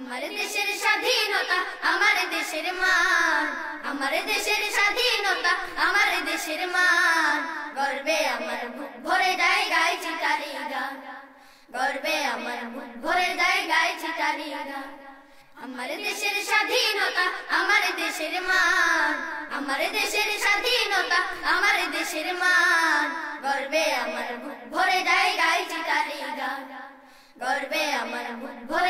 আমার দেশের স্বাধীনতা, আমার দেশের মান। আমার দেশের স্বাধীনতা, আমার দেশের মান। গর্বে আমার ভরে যায় গাইছি তারি গান। গর্বে আমার ভরে যায় গাইছি তারি গান। আমার দেশের স্বাধীনতা, আমার দেশের মান। আমার দেশের স্বাধীনতা, আমার দেশের মান। গর্বে আমার ভরে যায় গাইছি তারি গান। গর্বে আমার ভরে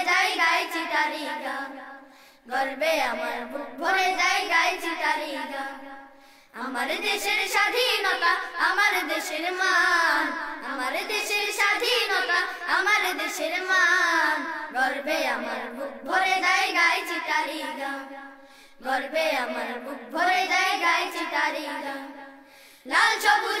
গর্বে আমার বুক ভরে যায় গাইছি তারি আমার দেশের স্বাধীনতা, আমার দেশের মান, আমার দেশের স্বাধীনতা, আমার দেশের মান। গর্বে আমার বুক ভরে যায় গাইছি তারি গর্বে আমার বুক ভরে যায় গাইছি তারি লাল সবুজের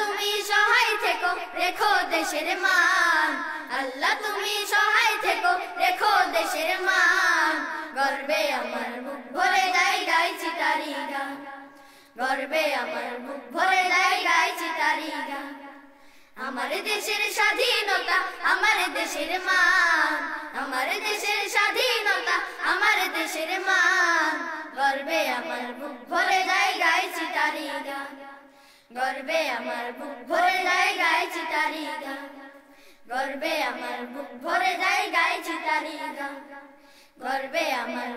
তুমি সহায় থেকো, রেখো দেশের মান। আল্লাহ তুমি সহায় থেকো, রেখো দেশের মান। গর্বে আমার বুক ভরে যায় গাইছি তারি গর্বে আমার বুক ভরে যায় গাইছি তারি আমার দেশের স্বাধীনতা, আমার দেশের মান। আমার দেশের স্বাধীনতা, আমার দেশের মান। গর্বে আমার বুক ভরে যায় গাইছি তারি গান গর্বে আমার বুক ভরে যায় গাইছি তারি গর্বে আমার বুক ভরে যায় গাইছি গর্বে আমার